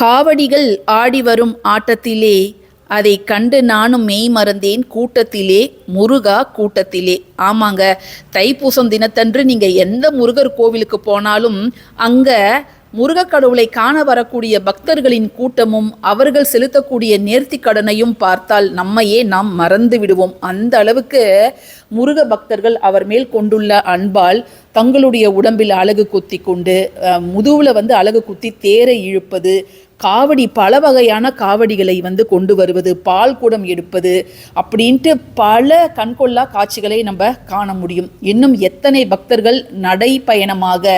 காவடிகள் ஆடி வரும் ஆட்டத்திலே அதை கண்டு நானும் மெய் மறந்தேன் கூட்டத்திலே முருகா கூட்டத்திலே. ஆமாங்க தைப்பூசம் தினத்தன்று நீங்கள் எந்த முருகர் கோவிலுக்கு போனாலும் அங்கே முருகக்கடவுளை காண வரக்கூடிய பக்தர்களின் கூட்டமும் அவர்கள் செலுத்தக்கூடிய நேர்த்தி கடனையும் பார்த்தால் நம்மையே நாம் மறந்து விடுவோம். அந்த அளவுக்கு முருக பக்தர்கள் அவர் மேல் கொண்டுள்ள அன்பால் தங்களுடைய உடம்பில் அழகு குத்தி கொண்டு முதுவில் வந்து அழகு குத்தி தேரை இழுப்பது காவடி பல வகையான காவடிகளை வந்து கொண்டு வருவது பால் குடம் எடுப்பது அப்படின்ட்டு பல கண்கொள்ளா காட்சிகளை நம்ம காண முடியும். இன்னும் எத்தனை பக்தர்கள் நடைப்பயணமாக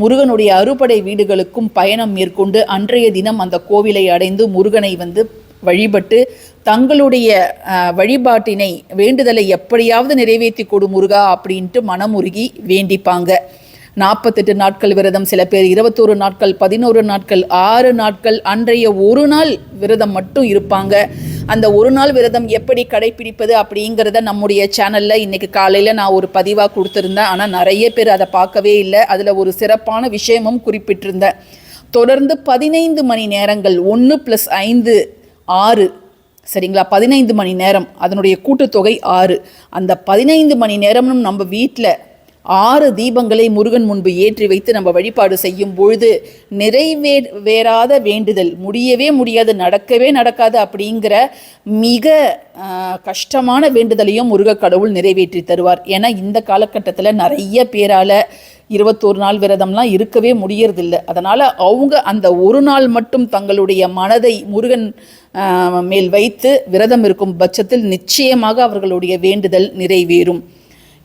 முருகனுடைய அறுபடை வீடுகளுக்கும் பயணம் மேற்கொண்டு அன்றைய தினம் அந்த கோவிலை அடைந்து முருகனை வந்து வழிபட்டு தங்களுடைய வழிபாட்டினை வேண்டுதலை எப்படியாவது நிறைவேற்றி கொடு முருகா அப்படின்ட்டு மனமுருகி வேண்டிப்பாங்க. நாற்பத்தெட்டு நாட்கள் விரதம் சில பேர் இருபத்தோரு நாட்கள் பதினோரு நாட்கள் ஆறு நாட்கள் அன்றைய ஒரு நாள் விரதம் மட்டும் இருப்பாங்க. அந்த ஒரு நாள் விரதம் எப்படி கடைபிடிப்பது அப்படிங்கிறத நம்முடைய சேனலில் இன்றைக்கி காலையில் நான் ஒரு பதிவாக கொடுத்துருந்தேன். ஆனால் நிறைய பேர் அதை பார்க்கவே இல்லை. அதில் ஒரு சிறப்பான விஷயமும் குறிப்பிட்டிருந்தேன். தொடர்ந்து பதினைந்து மணி நேரங்கள் ஒன்று ப்ளஸ் ஐந்து ஆறு. சரிங்களா? பதினைந்து மணி நேரம். அதனுடைய கூட்டுத்தொகை ஆறு. அந்த பதினைந்து மணி நேரமும் நம்ம வீட்டில் ஆறு தீபங்களை முருகன் முன்பு ஏற்றி வைத்து நம்ம வழிபாடு செய்யும் பொழுது நிறைவே வேறாத வேண்டுதல் முடியவே முடியாது நடக்கவே நடக்காது அப்படிங்கிற மிக கஷ்டமான வேண்டுதலையும் முருகக் கடவுள் நிறைவேற்றி தருவார். ஏன்னா இந்த காலகட்டத்தில் நிறைய பேரால் இருபத்தோரு நாள் விரதம்லாம் இருக்கவே முடியறதில்ல. அதனால் அவங்க அந்த ஒரு நாள் மட்டும் தங்களுடைய மனதை முருகன் மேல் வைத்து விரதம் இருக்கும் பட்சத்தில் நிச்சயமாக அவர்களுடைய வேண்டுதல் நிறைவேறும்.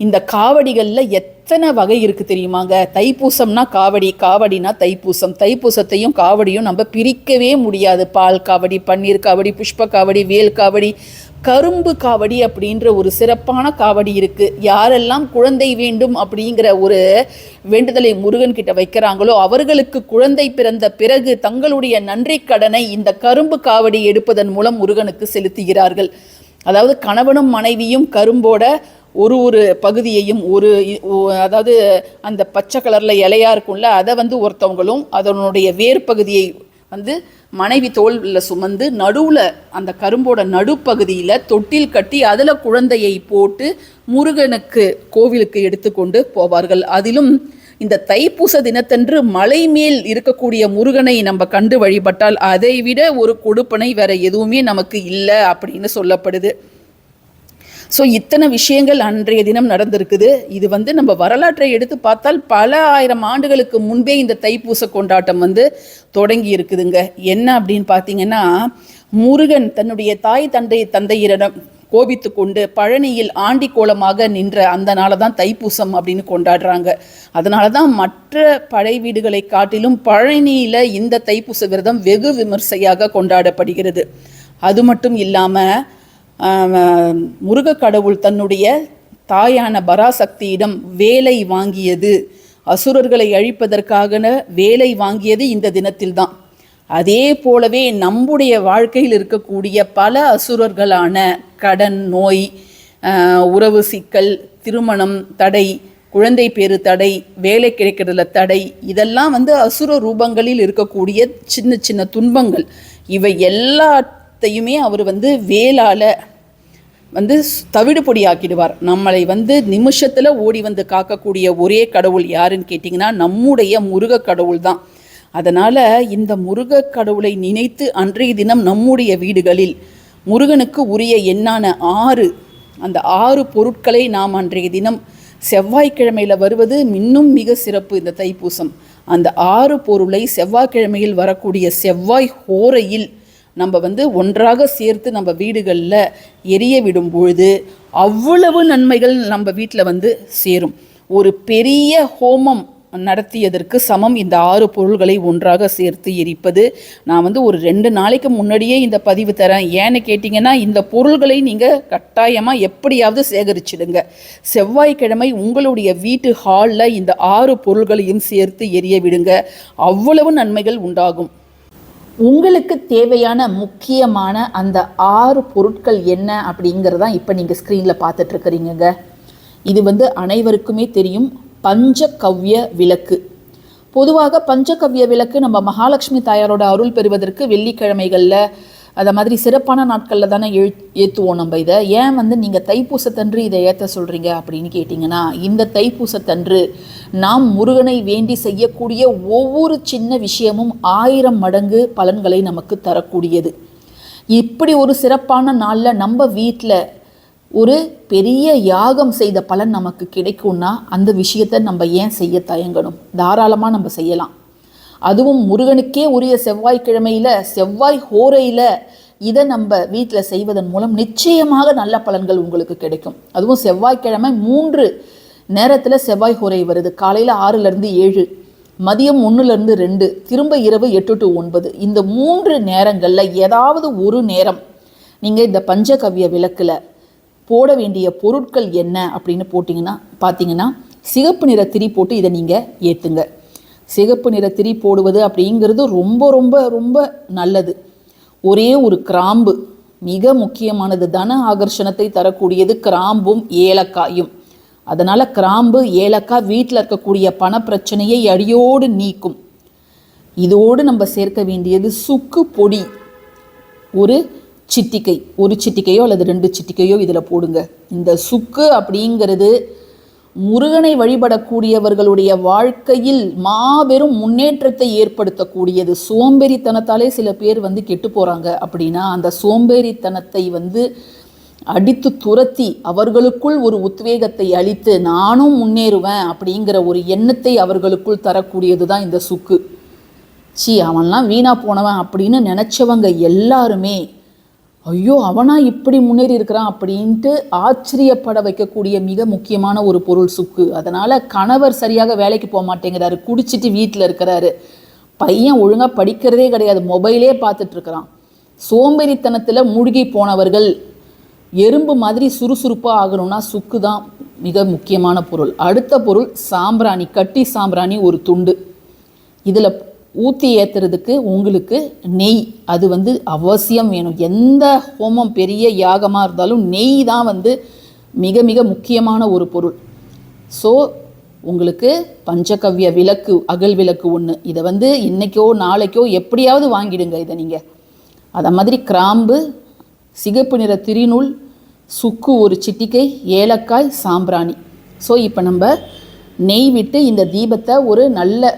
இந்த காவடிகளில் எத்தனை வகை இருக்குது தெரியுமாங்க? தைப்பூசம்னா காவடி காவடினா தைப்பூசம். தைப்பூசத்தையும் காவடியும் நம்ம பிரிக்கவே முடியாது. பால் காவடி பன்னீர் காவடி புஷ்ப காவடி வேல் காவடி கரும்பு காவடி அப்படின்ற ஒரு சிறப்பான காவடி இருக்குது யாரெல்லாம் குழந்தை வேண்டும் அப்படிங்கிற ஒரு வேண்டுதலை முருகன் கிட்ட வைக்கிறாங்களோ அவர்களுக்கு குழந்தை பிறந்த பிறகு தங்களுடைய நன்றி கடனை இந்த கரும்பு காவடி எடுப்பதன் மூலம் முருகனுக்கு செலுத்துகிறார்கள். அதாவது கணவனும் மனைவியும் கரும்போட ஒரு ஒரு பகுதியையும் ஒரு அதாவது அந்த பச்சை கலரில் இலையா இருக்கும்ல அதை வந்து ஒருத்தவங்களும் அதனுடைய வேர் பகுதியை வந்து மனைவி தோளில் சுமந்து நடுவில் அந்த கரும்போட நடுப்பகுதியில் தொட்டில் கட்டி அதில் குழந்தையை போட்டு முருகனுக்கு கோவிலுக்கு எடுத்துக்கொண்டு போவார்கள். அதிலும் இந்த தைப்பூச தினத்தன்று மலை மேல் இருக்கக்கூடிய முருகனை நம்ம கண்டு வழிபட்டால் அதை விட ஒரு கொடுப்பனை வேற எதுவுமே நமக்கு இல்லை அப்படின்னு சொல்லப்படுது. ஸோ இத்தனை விஷயங்கள் அன்றைய தினம் நடந்திருக்குது. இது வந்து நம்ம வரலாற்றை எடுத்து பார்த்தால் பல ஆயிரம் ஆண்டுகளுக்கு முன்பே இந்த தைப்பூச கொண்டாட்டம் வந்து தொடங்கி இருக்குதுங்க. என்ன அப்படின்னு பார்த்தீங்கன்னா முருகன் தன்னுடைய தாய் தந்தை தந்தையரிடம் கோபித்து கொண்டு பழனியில் ஆண்டி கோலமாக நின்ற அந்த நாளை தான் தைப்பூசம் அப்படின்னு கொண்டாடுறாங்க. அதனால தான் மற்ற படை வீடுகளை காட்டிலும் பழனியில் இந்த தைப்பூச விரதம் வெகு விமர்சையாக கொண்டாடப்படுகிறது. அது மட்டும் இல்லாமல் முருகக் கடவுள் தன்னுடைய தாயான பராசக்தியிடம் வேலை வாங்கியது. அசுரர்களை அழிப்பதற்காக வேலை வாங்கியது இந்த தினத்தில்தான். அதே போலவே நம்முடைய வாழ்க்கையில் இருக்கக்கூடிய பல அசுரர்களான கடன் நோய் உறவு சிக்கல் திருமணம் தடை குழந்தை பேரு தடை வேலை கிடைக்கிறதுல தடை இதெல்லாம் வந்து அசுர ரூபங்களில் இருக்கக்கூடிய சின்ன சின்ன துன்பங்கள். இவை எல்லாத்தையுமே அவர் வந்து வேலால வந்து தவிடு பொடியாக்கிடுவார். நம்மளை வந்து நிமிஷத்தில் ஓடி வந்து காக்கக்கூடிய ஒரே கடவுள் யாருன்னு கேட்டிங்கன்னா நம்முடைய முருகக் கடவுள் தான் அதனால் இந்த முருகக் கடவுளை நினைத்து அன்றைய தினம் நம்முடைய வீடுகளில் முருகனுக்கு உரிய எண்ணான ஆறு அந்த ஆறு பொருட்களை நாம் அன்றைய தினம் செவ்வாய்க்கிழமையில் வருவது இன்னும் மிக சிறப்பு இந்த தைப்பூசம். அந்த ஆறு பொருளை செவ்வாய்க்கிழமையில் வரக்கூடிய செவ்வாய் ஹோரையில் நம்ம வந்து ஒன்றாக சேர்த்து நம்ம வீடுகளில் எரிய விடும் பொழுது அவ்வளவு நன்மைகள் நம்ம வீட்டில் வந்து சேரும். ஒரு பெரிய ஹோமம் நடத்தியதற்கு சமம் இந்த ஆறு பொருள்களை ஒன்றாக சேர்த்து எரிப்பது. நான் வந்து ஒரு ரெண்டு நாளைக்கு முன்னாடியே இந்த பதிவு தரேன். ஏன்னு கேட்டிங்கன்னா இந்த பொருள்களை நீங்கள் கட்டாயமாக எப்படியாவது சேகரிச்சிடுங்க. செவ்வாய்க்கிழமை உங்களுடைய வீட்டு ஹாலில் இந்த ஆறு பொருள்களையும் சேர்த்து எரிய விடுங்க. அவ்வளவு நன்மைகள் உண்டாகும். உங்களுக்கு தேவையான முக்கியமான அந்த ஆறு பொருட்கள் என்ன அப்படிங்கிறதான் இப்போ நீங்கள் ஸ்க்ரீனில் பார்த்துட்ருக்குறீங்க இது வந்து அனைவருக்குமே தெரியும் பஞ்சகவ்ய விளக்கு. பொதுவாக பஞ்சகவ்ய விளக்கு நம்ம மகாலட்சுமி தாயாரோட அருள் பெறுவதற்கு வெள்ளிக்கிழமைகளில் அதை மாதிரி சிறப்பான நாட்களில் தானே எழு ஏற்றுவோம் நம்ம இதை. ஏன் வந்து நீங்கள் தைப்பூசத்தன்று இதை ஏற்ற சொல்கிறீங்க அப்படின்னு கேட்டிங்கன்னா இந்த தைப்பூசத்தன்று நாம் முருகனை வேண்டி செய்யக்கூடிய ஒவ்வொரு சின்ன விஷயமும் ஆயிரம் மடங்கு பலன்களை நமக்கு தரக்கூடியது. இப்படி ஒரு சிறப்பான நாளில் நம்ம வீட்டில் ஒரு பெரிய யாகம் செய்த பலன் நமக்கு கிடைக்கும்னா அந்த விஷயத்தை நம்ம ஏன் செய்ய தயங்கணும்? தாராளமாக நம்ம செய்யலாம். அதுவும் முருகனுக்கே உரிய செவ்வாய்க்கிழமையில் செவ்வாய் ஹோரையில் இதை நம்ம வீட்டில் செய்வதன் மூலம் நிச்சயமாக நல்ல பலன்கள் உங்களுக்கு கிடைக்கும். அதுவும் செவ்வாய்க்கிழமை மூன்று நேரத்தில் செவ்வாய் ஹோரை வருது. காலையில் ஆறுலேருந்து ஏழு மதியம் ஒன்றுலேருந்து ரெண்டு திரும்ப இரவு எட்டு டு ஒன்பது. இந்த மூன்று நேரங்களில் ஏதாவது ஒரு நேரம் நீங்கள் இந்த பஞ்சகவ்ய விளக்கில் போட வேண்டிய பொருட்கள் என்ன அப்படின்னு போட்டிங்கன்னா பார்த்தீங்கன்னா சிகப்பு நிற திரி போட்டு இதை நீங்கள் ஏற்றுங்க சிகப்பு நிற திரி போடுவது அப்படிங்கிறது ரொம்ப ரொம்ப ரொம்ப நல்லது. ஒரே ஒரு கிராம்பு மிக முக்கியமானது. தன ஆகர்ஷணத்தை தரக்கூடியது கிராம்பும் ஏலக்காயும். அதனால் கிராம்பு ஏலக்காய் வீட்டில் இருக்கக்கூடிய பண பிரச்சனையை அடியோடு நீக்கும். இதோடு நம்ம சேர்க்க வேண்டியது சுக்கு பொடி. ஒரு சிட்டிக்கை ஒரு சிட்டிக்கையோ அல்லது ரெண்டு சிட்டிக்கையோ இதில் போடுங்க. இந்த சுக்கு அப்படிங்கிறது முருகனை வழிபடக்கூடியவர்களுடைய வாழ்க்கையில் மாபெரும் முன்னேற்றத்தை ஏற்படுத்தக்கூடியது. சோம்பேறித்தனத்தாலே சில பேர் வந்து கெட்டு போகிறாங்க அப்படின்னா அந்த சோம்பேறித்தனத்தை வந்து அடித்து துரத்தி அவர்களுக்குள் ஒரு உத்வேகத்தை அளித்து நானும் முன்னேறுவேன் அப்படிங்கிற ஒரு எண்ணத்தை அவர்களுக்குள் தரக்கூடியது தான் இந்த சுக்கு. சி அவன்லாம் வீணா போனவன் அப்படின்னு நினச்சவங்க எல்லாருமே ஐயோ அவனா இப்படி முன்னேறி இருக்கிறான் அப்படின்ட்டு ஆச்சரியப்பட வைக்கக்கூடிய மிக முக்கியமான ஒரு பொருள் சுக்கு. அதனால் கணவர் சரியாக வேலைக்கு போக மாட்டேங்கிறாரு. குடிச்சிட்டு வீட்டில் இருக்கிறாரு. பையன் ஒழுங்காக படிக்கிறதே கிடையாது. மொபைலே பார்த்துட்டு இருக்கிறான். சோம்பேறித்தனத்தில் மூழ்கி போனவர்கள் எறும்பு மாதிரி சுறுசுறுப்பாக ஆகணும்னா சுக்கு தான் மிக முக்கியமான பொருள். அடுத்த பொருள் சாம்பிராணி. கட்டி சாம்பிராணி ஒரு துண்டு. இதில் ஊற்றி ஏற்றுறதுக்கு உங்களுக்கு நெய். அது வந்து அவசியம் வேணும். எந்த ஹோமம் பெரிய யாகமாக இருந்தாலும் நெய் தான் வந்து மிக மிக முக்கியமான ஒரு பொருள். ஸோ உங்களுக்கு பஞ்சகவ்ய விளக்கு அகல் விளக்கு ஒன்று இதை வந்து இன்றைக்கோ நாளைக்கோ எப்படியாவது வாங்கிடுங்க இதை நீங்கள் அதை மாதிரி கிராம்பு சிகப்பு நிற திரிநூல் சுக்கு ஒரு சிட்டிக்கை ஏலக்காய் சாம்பிராணி. ஸோ இப்போ நம்ம நெய் விட்டு இந்த தீபத்தை ஒரு நல்ல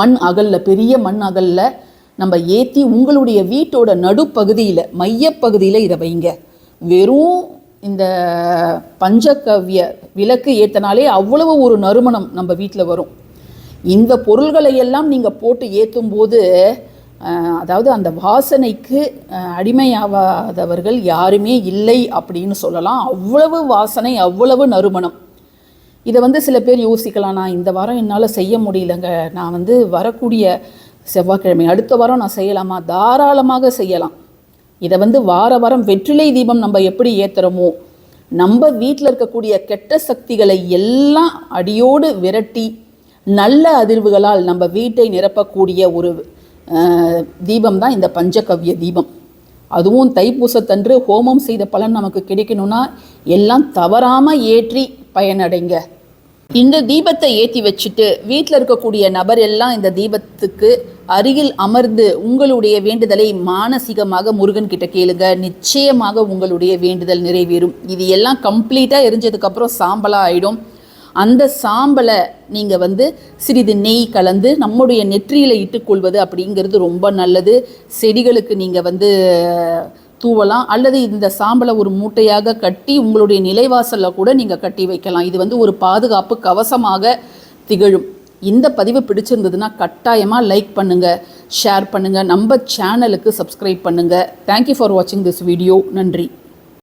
மண் அகலில் பெரிய மண் அகலில் நம்ம ஏற்றி உங்களுடைய வீட்டோட நடுப்பகுதியில் மையப்பகுதியில் இதை வைங்க. வெறும் இந்த பஞ்சகவ்ய விளக்கு ஏற்றினாலே அவ்வளவு ஒரு நறுமணம் நம்ம வீட்டில் வரும். இந்த பொருள்களை எல்லாம் நீங்கள் போட்டு ஏற்றும் போது அதாவது அந்த வாசனைக்கு அடிமையாகாதவர்கள் யாருமே இல்லை அப்படின்னு சொல்லலாம். அவ்வளவு வாசனை அவ்வளவு நறுமணம். இதை வந்து சில பேர் யோசிக்கலாம் நான் இந்த வாரம் என்னால் செய்ய முடியலங்க. நான் வந்து வரக்கூடிய செவ்வாய்க்கிழமை அடுத்த வாரம் நான் செய்யலாமா? தாராளமாக செய்யலாம். இதை வந்து வார வாரம் வெற்றிலை தீபம் நம்ம எப்படி ஏற்றுறோமோ நம்ம வீட்டில் இருக்கக்கூடிய கெட்ட சக்திகளை எல்லாம் அடியோடு விரட்டி நல்ல அதிர்வுகளால் நம்ம வீட்டை நிரப்பக்கூடிய ஒரு தீபம் தான் இந்த பஞ்சகவ்ய தீபம். அதுவும் தைப்பூசத்தன்று ஹோமம் செய்த பலன் நமக்கு கிடைக்கணும்னா எல்லாம் தவறாமல் ஏற்றி பயனடைங்க. இந்த தீபத்தை ஏற்றி வச்சுட்டு வீட்டில் இருக்கக்கூடிய நபர் எல்லாம் இந்த தீபத்துக்கு அருகில் அமர்ந்து உங்களுடைய வேண்டுதலை மானசீகமாக முருகன் கிட்ட கேளுங்க. நிச்சயமாக உங்களுடைய வேண்டுதல் நிறைவேறும். இது எல்லாம் கம்ப்ளீட்டாக எரிஞ்சதுக்கப்புறம் சாம்பலாக ஆகிடும் அந்த சாம்பலை நீங்கள் வந்து சிறிது நெய் கலந்து நம்முடைய நெற்றியில் இட்டுக்கொள்வது அப்படிங்கிறது ரொம்ப நல்லது. செடிகளுக்கு நீங்கள் வந்து தூவலாம் அல்லது இந்த சாம்பலை ஒரு மூட்டையாக கட்டி உங்களுடைய நிலைவாசலில் கூட நீங்கள் கட்டி வைக்கலாம். இது வந்து ஒரு பாதுகாப்பு கவசமாக திகழும். இந்த பதிவு பிடிச்சிருந்ததுன்னா கட்டாயமாக லைக் பண்ணுங்கள் ஷேர் பண்ணுங்கள் நம்ம சேனலுக்கு சப்ஸ்கிரைப் பண்ணுங்கள் தேங்க்யூ ஃபார் வாட்சிங் திஸ் வீடியோ நன்றி.